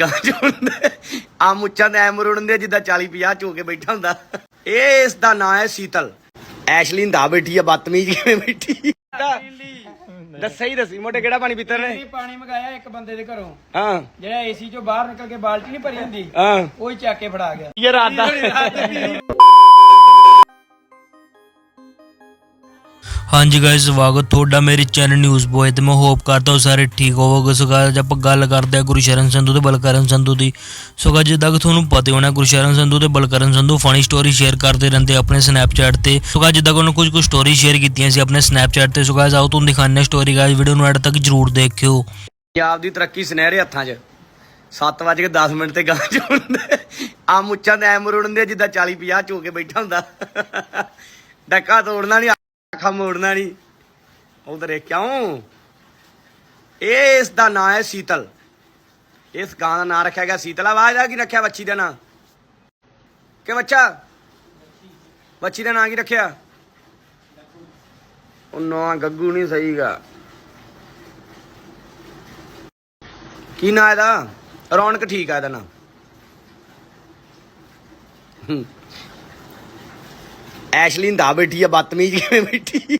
ਗਾਂ ਚੋਣਦੇ ਆ ਮੁੱਛਾਂ ਦੇ ਐਮ ਰੁੜਨ ਜਿੱਦਾਂ 40 50 ਚੋ ਕੇ ਬੈਠਾ ਹੁੰਦਾ। ਇਹ ਇਸ ਦਾ ਨਾਂ ਹੈ ਸੀਤਲ। ਐਸ਼ਲਿਨ ਦਾ ਬੈਠੀ ਆ ਬਦਤਮੀਜ਼ ਕਿਵੇਂ ਬੈਠੀ? ਦੱਸਿਆ ਹੀ ਦੱਸੀ ਮੋਟੇ ਕਿਹੜਾ ਪਾਣੀ ਪੀਤਰ ਨੇ? ਪਾਣੀ ਮੰਗਾਇਆ ਇੱਕ ਬੰਦੇ ਦੇ ਘਰੋਂ। ਹਾਂ। ਜਿਹੜਾ ਏਸੀ ਚੋਂ ਬਾਹਰ ਨਿਕਲ ਕੇ ਬਾਲਟੀ ਨਹੀਂ ਭਰੀ ਹੁੰਦੀ ਹਾਂ। ਉਹ ਹੀ ਚੱਕ ਕੇ ਫੜਾ ਗਿਆ। ਇਹ ਰਾਤ ਦਾ? ਹਾਂਜੀ ਗਾਇਸ ਸਵਾਗਤ ਤੁਹਾਡਾ ਮੇਰੇ ਚੈਨਲ ਨਿਊਜ਼ ਬੋਏ ਤੇ। ਮੈਂ ਹੋਪ ਕਰਦਾ ਹਾਂ ਸਾਰੇ ਠੀਕ ਹੋਵੋਗੇ। ਸੋ guys, ਆਪਾਂ ਗੱਲ ਕਰਦੇ ਹਾਂ ਗੁਰਸ਼ਰਨ ਸੰਧੂ ਤੇ ਬਲਕਰਨ ਸੰਧੂ ਦੀ। ਸੋ guys, ਜਿੱਦਾਂ ਕਿ ਤੁਹਾਨੂੰ ਪਤਾ ਹੋਣਾ ਗੁਰਸ਼ਰਨ ਸੰਧੂ ਤੇ Balkaran Sandhu funny story share ਕਰਦੇ ਰਹਿੰਦੇ ਆਪਣੇ ਸਨੈਪਚੈਟ ਤੇ। ਸੋ guys, ਜਿੱਦਾਂ ਕਿ ਉਹਨਾਂ ਕੁਝ ਕੁ ਸਟੋਰੀ ਸ਼ੇਅਰ ਕੀਤੀਆਂ ਸੀ ਆਪਣੇ ਸਨੈਪਚੈਟ ਤੇ। ਸੋ guys, ਆਓ ਤੁਹਾਨੂੰ ਦਿਖਾਉਂਦੇ ਹਾਂ ਸਟੋਰੀ ਗਾਇਸ ਵੀਡੀਓ ਨੂੰ ਐਡ ਤੱਕ ਜਰੂਰ ਦੇਖਿਓ। ਪੰਜਾਬ ਦੀ ਤਰੱਕੀ ਸੁਨਹਿਰੇ ਹੱਥਾਂ 'ਚ। 7 ਵਜੇ ਕੇ 10 ਮਿੰਟ ਤੇ ਗਾਂ ਚੋਣਦੇ ਆ ਮੁੱਛਾਂ ਦੇ ਐਮ ਰੁੜਨ ਜਿੱਦਾਂ 40 50 ਚੋ ਕੇ ਬੈਠਾ ਹੁੰਦਾ। ਡੱਕਾ ਤੋੜਨਾ ਨਹੀਂ ਅੱਖਾਂ ਮੋੜਨਾ ਨਹੀਂ ਉਧਰ ਕਿਉਂ? ਇਹ ਇਸ ਦਾ ਨਾਂ ਹੈ ਸੀਤਲ। ਇਸ ਗਾਂ ਦਾ ਨਾਂ ਰੱਖਿਆ ਗਿਆ ਸੀਤਲ। ਆਵਾਜ਼ ਆ ਕੀ ਰੱਖਿਆ ਬੱਚੀ ਦਾ ਨਾਂ? ਕਿ ਬੱਚਾ ਬੱਚੀ ਦਾ ਨਾਂ ਕੀ ਰੱਖਿਆ? ਉਹ ਨਾਂ ਗੱਗੂ ਨਹੀਂ ਸਹੀਗਾ। ਕੀ ਨਾਂ ਇਹਦਾ? ਰੌਣਕ ਠੀਕ ਆ ਇਹਦਾ ਨਾਂ। ਐਸ਼ਲਿਨ ਦਾ ਬੈਠੀ ਆ, ਬਦਤਮੀਜ਼ ਕਿਵੇਂ ਬੈਠੀ?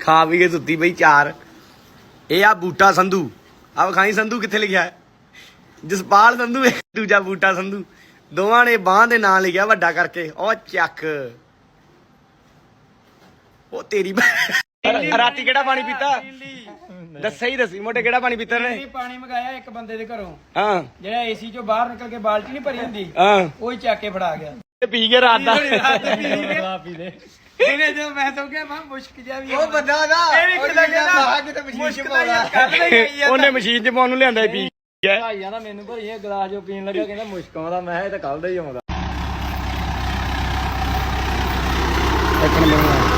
ਖਾ ਪੀ ਕੇ ਸੁੱਤੀ ਬਈ ਚਾਰ। ਇਹ ਆ ਬੂਟਾ ਸੰਧੂ। ਆ ਵਿਖਾਈ ਸੰਧੂ ਕਿੱਥੇ ਲਿਖਿਆ ਹੈ? ਜਸਪਾਲ ਸੰਧੂ ਦੂਜਾ ਬੂਟਾ ਸੰਧੂ। ਦੋਵਾਂ ਨੇ ਬਾਹ ਦੇ ਨਾਂ ਲਿਖਿਆ ਵੱਡਾ ਕਰਕੇ। ਉਹ ਚੱਕ। ਉਹ ਤੇਰੀ ਰਾਤੀ ਕਿਹੜਾ ਪਾਣੀ ਪੀਤਾ? ਦੱਸਿਆ ਹੀ ਦੱਸੀ ਮੋਟੇ ਕਿਹੜਾ ਪਾਣੀ ਪੀਤਰ ਨੇ ਪਾਣੀ ਮੰਗਾਇਆ ਇੱਕ ਬੰਦੇ ਦੇ ਘਰੋਂ। ਹਾਂ। ਜਿਹੜਾ ਏਸੀ ਚੋਂ ਬਾਹਰ ਨਿਕਲ ਕੇ ਬਾਲਟੀ ਨਹੀਂ ਭਰੀ ਹੁੰਦੀ ਹਾਂ। ਉਹ ਹੀ ਚੱਕ ਕੇ ਫੜਾ ਗਿਆ। ਤੇ ਪੀ ਕੇ ਰਾਤ ਦਾ। ਇਹਨੇ ਜਦੋਂ ਮੈਂ ਤਾਂ ਕਿਹਾ ਮੈਂ ਮੁਸ਼ਕ ਜਾ ਵੀ ਉਹ ਬੰਦਾ ਨਾ ਇਹ ਵੀ ਕਿੱਦਾਂ ਕਹਿੰਦਾ ਕਿਤੇ ਮਸ਼ੀਨ ਚ ਮੁਸ਼ਕ ਦਾ ਪਾਉਣਾ। ਕੱਢ ਲਈ ਉਹਨੇ ਮਸ਼ੀਨ 'ਚ ਪਾਉਣ ਨੂੰ ਲਿਆਂਦਾ ਸੀ ਪੀ ਗਿਆ ਭਾਈਆਂ ਦਾ ਮੈਨੂੰ ਭਰੀ ਇਹ ਗਲਾਸ ਜੋ ਪੀਣ ਲੱਗਾ ਕਹਿੰਦਾ ਮੁਸ਼ਕ ਆਉਂਦਾ ਮੈਂ ਇਹ ਤਾਂ ਕੱਲ ਦਾ ਹੀ ਆਉਂਦਾ। ਇੱਕ ਨੰਬਰ